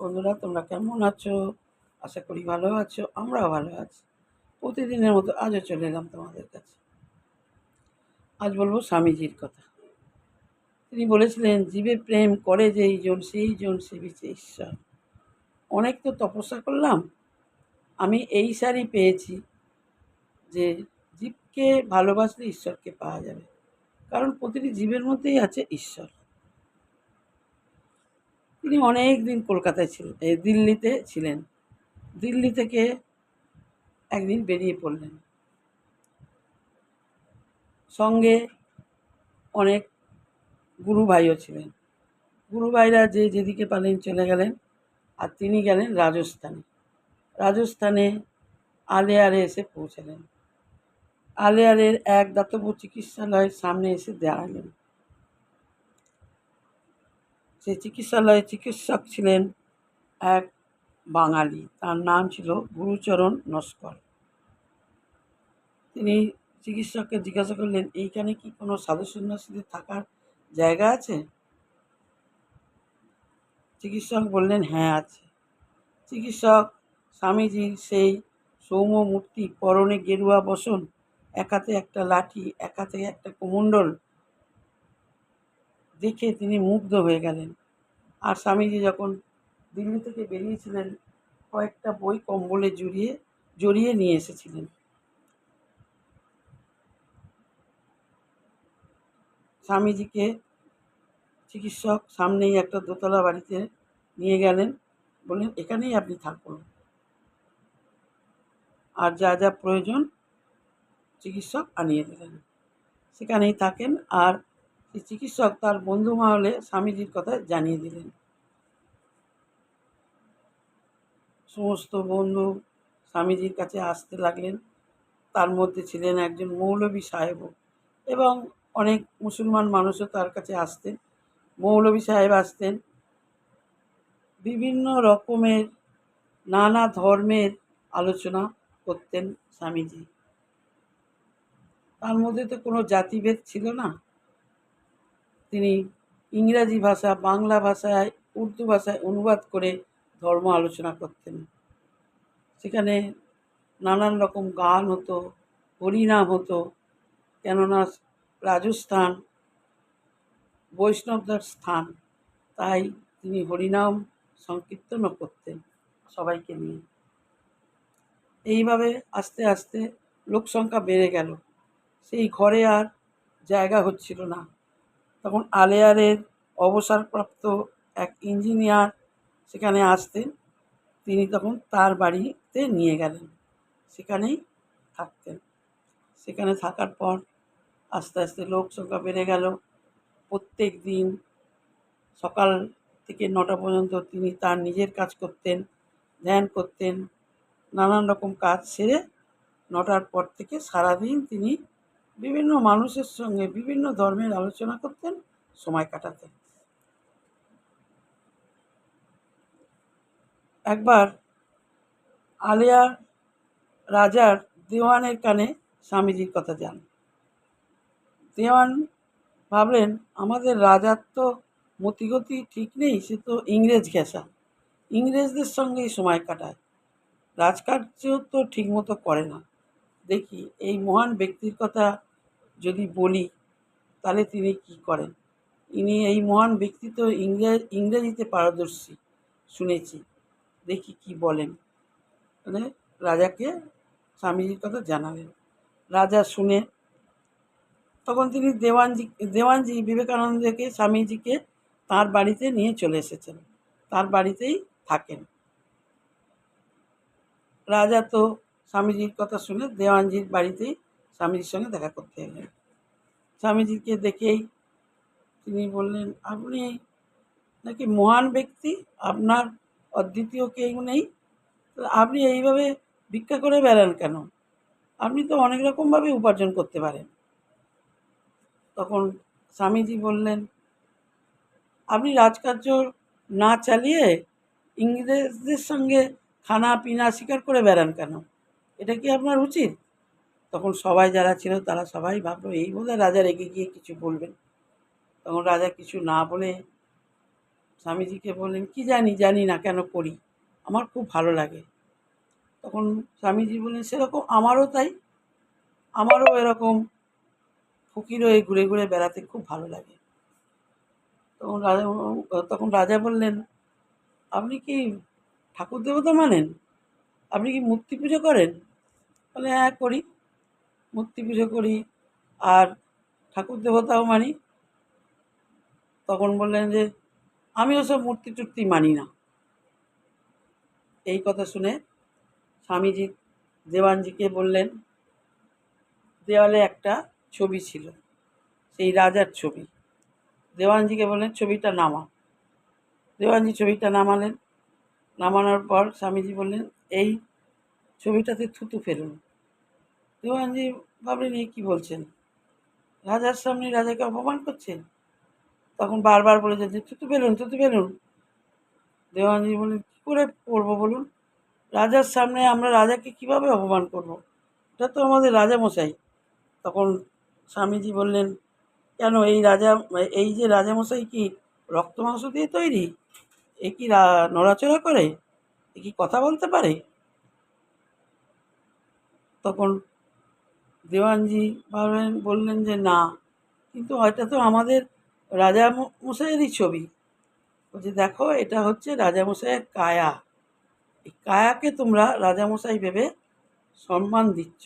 বন্ধুরা, তোমরা কেমন আছো? আশা করি ভালো আছো, আমরাও ভালো আছি। প্রতিদিনের মতো আজও চলে এলাম তোমাদের কাছে। আজ বলব স্বামীজির কথা। তিনি বলেছিলেন জীবে প্রেম করে যেই জন, সেই জন সেবিছে ঈশ্বর। অনেক তো তপস্যা করলাম, আমি এই সারই পেয়েছি যে জীবকে ভালোবাসলে ঈশ্বরকে পাওয়া যাবে। কারণ প্রতিটি জীবের মধ্যেই আছে ঈশ্বর। তিনি অনেক দিন কলকাতায় ছিলেন, এই দিল্লিতে ছিলেন। দিল্লি থেকে একদিন বেরিয়ে পড়লেন। সঙ্গে অনেক গুরু ভাইও ছিলেন। গুরু ভাইরা যে যেদিকে পালেন চলে গেলেন আর তিনি গেলেন রাজস্থানে। রাজস্থানে আলেয়ারে এসে পৌঁছালেন। আলেয়ারের এক দাতব্য চিকিৎসালয়ের সামনে এসে দাঁড়ালেন। সেই চিকিৎসালয়ে চিকিৎসক ছিলেন এক বাঙালি। তার নাম ছিল গুরুচরণ নস্কর। তিনি চিকিৎসককে জিজ্ঞাসা করলেন, এইখানে কি কোনো সাধু সন্ন্যাসীদের থাকার জায়গা আছে? চিকিৎসক বললেন হ্যাঁ আছে। চিকিৎসক স্বামীজির সেই সৌম্য মূর্তি পরনে গেরুয়া বসন এক হাতে একটা লাঠি এক হাতে একটা কুমণ্ডল দেখে তিনি মুগ্ধ হয়ে গেলেন। আর স্বামীজি যখন দিল্লি থেকে বেরিয়েছিলেন, কয়েকটা বই কম্বলে জড়িয়ে জড়িয়ে নিয়ে এসেছিলেন। স্বামীজিকে চিকিৎসক সামনেই একটা দোতলা বাড়িতে নিয়ে গেলেন, বললেন, এখানেই আপনি থাকুন। আর যা যা প্রয়োজন, চিকিৎসক আনিয়ে দিলেন। সেখানেই থাকেন আর সেই চিকিৎসক তার বন্ধু মহলে স্বামীজির কথা জানিয়ে দিলেন। সমস্ত বন্ধু স্বামীজির কাছে আসতে লাগলেন। তার মধ্যে ছিলেন একজন মৌলবী সাহেবও এবং অনেক মুসলমান মানুষও তার কাছে আসতেন। মৌলবী সাহেব আসতেন। বিভিন্ন রকমের নানা ধর্মের আলোচনা করতেন স্বামীজি। তার মধ্যে তো কোনো জাতিভেদ ছিল না। তিনি ইংরাজি ভাষা বাংলা ভাষায়, উর্দু ভাষায় অনুবাদ করে ধর্ম আলোচনা করতেন। সেখানে নানান রকম গান হতো, হরিনাম হতো, কেননা রাজস্থান বৈষ্ণবদের স্থান, তাই তিনি হরিনাম সংকীর্তনও করতেন সবাইকে নিয়ে। এইভাবে আস্তে আস্তে লোক সংখ্যা বেড়ে গেল। সেই ঘরে আর জায়গা হচ্ছিল না। তখন আলেয়ারের অবসরপ্রাপ্ত এক ইঞ্জিনিয়ার সেখানে আসতেন। তিনি তখন তার বাড়িতে নিয়ে গেলেন। সেখানেই থাকতেন। সেখানে থাকার পর আস্তে আস্তে লোক সংখ্যা বেড়ে গেল। প্রত্যেক দিন সকাল থেকে নটা পর্যন্ত তিনি তার নিজের কাজ করতেন, ধ্যান করতেন, নানান রকম কাজ সেরে নটার পর থেকে সারাদিন তিনি বিভিন্ন মানুষের সঙ্গে বিভিন্ন ধর্মের আলোচনা করতেন, সময় কাটাতেন। একবার আলিয়া রাজার দেওয়ানের কানে স্বামীজির কথা যান। দেওয়ান ভাবলেন, আমাদের রাজার তো মতিগতি ঠিক নেই, সে তো ইংরেজ ঘেঁষা। ইংরেজদের সঙ্গেই সময় কাটায়। রাজকার্য তো ঠিকমতো করে না। দেখি, এই মহান ব্যক্তির কথা যদি বলি, তাহলে তিনি কি করেন? ইনি এই মহান ব্যক্তিত্ব ইংরেজ ইংরেজিতে পারদর্শী, শুনেছি। দেখি কি বলেন। মানে রাজাকে স্বামীজির কথা জানালেন। রাজা শুনে তখন তিনি দেওয়ানজি দেওয়ানজি বিবেকানন্দকে, স্বামীজিকে তার বাড়িতে নিয়ে চলে এসেছেন। তার বাড়িতেই থাকেন। রাজা তো স্বামীজির কথা শুনে দেওয়ানজির বাড়িতেই স্বামীজির সঙ্গে দেখা করতে এলেন। স্বামীজিকে দেখেই তিনি বললেন, আপনি নাকি মহান ব্যক্তি? আপনার অদ্বিতীয় কেউ নেই? আপনি এইভাবে ভিক্ষা করে বেড়ান কেন? আপনি তো অনেক রকমভাবে উপার্জন করতে পারেন। তখন স্বামীজি বললেন, আপনি রাজকার্য না চালিয়ে ইংরেজদের সঙ্গে খানা পিনা শিকার করে বেড়ান কেন? এটা কি আপনার উচিত? তখন সবাই যারা ছিল তারা সবাই ভাবলো, এই বলে রাজা রেগে গিয়ে কিছু বলবেন? তখন রাজা কিছু না বলে স্বামীজিকে বললেন, কি জানি জানি না কেন করি, আমার খুব ভালো লাগে। তখন স্বামীজি বললেন, সেরকম আমারও তাই, আমারও এরকম ফকির হয়ে ঘুরে ঘুরে বেড়াতে খুব ভালো লাগে। তখন রাজা তখন রাজা বললেন, আপনি কি ঠাকুর দেবতা মানেন? আপনি কি মূর্তি পুজো করেন? বলে হ্যাঁ করি। মূর্তি পুজো করি আর ঠাকুর দেবতাও মানি। তখন বললেন যে আমি ওসব মূর্তি টুর্তি মানি না। এই কথা শুনে স্বামীজি দেওয়ানজিকে বললেন, দেওয়ালে একটা ছবি ছিল, সেই রাজার ছবি। দেওয়ানজিকে বললেন, ছবিটা নামা। দেওয়ানজি ছবিটা নামালেন। নামানোর পর স্বামীজি বললেন, এই ছবিটাতে থুতু ফেলুন। দেওয়ানজি ভাবলেন এই কী বলছেন? রাজার সামনে রাজাকে অপমান করছেন? তখন বারবার বলেছে যে থুতু বেলুন থুতু বেলুন। দেওয়ানজি বললেন, কী করে করব বলুন? রাজার সামনে আমরা রাজাকে কীভাবে অপমান করব। এটা তো আমাদের রাজামশাই। তখন স্বামীজি বললেন, কেন এই রাজা, এই যে রাজামশাই কি রক্ত মাংস দিয়ে তৈরি? এ কি নড়াচড়া করে? এ কি কথা বলতে পারে? তখন দেওয়ানজি ভাবলেন বললেন যে না। কিন্তু এটা তো আমাদের রাজা মশাইয়েরই ছবি। বলছে, দেখো, এটা হচ্ছে রাজামশাইয়ের কায়া। এই কায়াকে তোমরা রাজামশাই ভেবে সম্মান দিচ্ছ।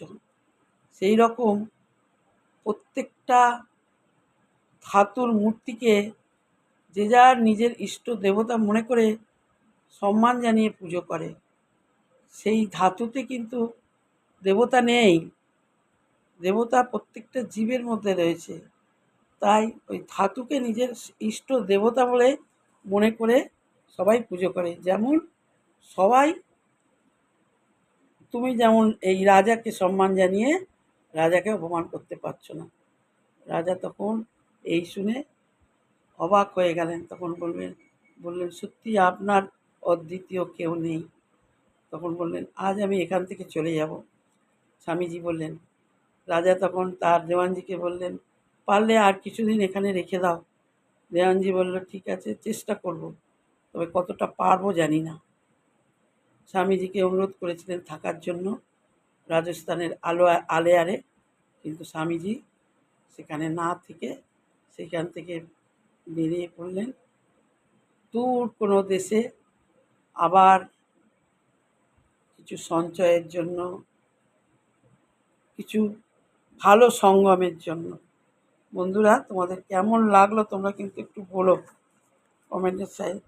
সেই রকম প্রত্যেকটা ধাতুর মূর্তিকে যে যার নিজের ইষ্ট দেবতা মনে করে সম্মান জানিয়ে পুজো করে। সেই ধাতুতে কিন্তু দেবতা নেই। দেবতা প্রত্যেকটা জীবের মধ্যে রয়েছে। তাই ওই ধাতুকে নিজের ইষ্ট দেবতা বলে মনে করে সবাই পুজো করে। যেমন সবাই, তুমি যেমন এই রাজাকে সম্মান জানিয়ে রাজাকে অপমান করতে পারছ না। রাজা তখন এই শুনে অবাক হয়ে গেলেন। তখন বলবেন, বললেন, সত্যি আপনার অদ্বিতীয় কেউ নেই। তখন বললেন, আজ আমি এখান থেকে চলে যাব। স্বামীজি বললেন রাজা তখন তার দেওয়ানজিকে বললেন, পারলে আর কিছুদিন এখানে রেখে দাও। দেওয়ানজি বলল, ঠিক আছে, চেষ্টা করব, তবে কতটা পারব জানি না। স্বামীজিকে অনুরোধ করেছিলেন থাকার জন্য রাজস্থানের আলো, আলেয়ারে, কিন্তু স্বামীজি সেখানে না থেকে সেখান থেকে বেরিয়ে পড়লেন। দূর কোনো দেশে আবার কিছু সঞ্চয়ের জন্য কিছু ভালো সঙ্গমের জন্য। বন্ধুরা তোমাদের কেমন লাগল তোমরা কিন্তু একটু বলো। কমেন্টের সাইজ।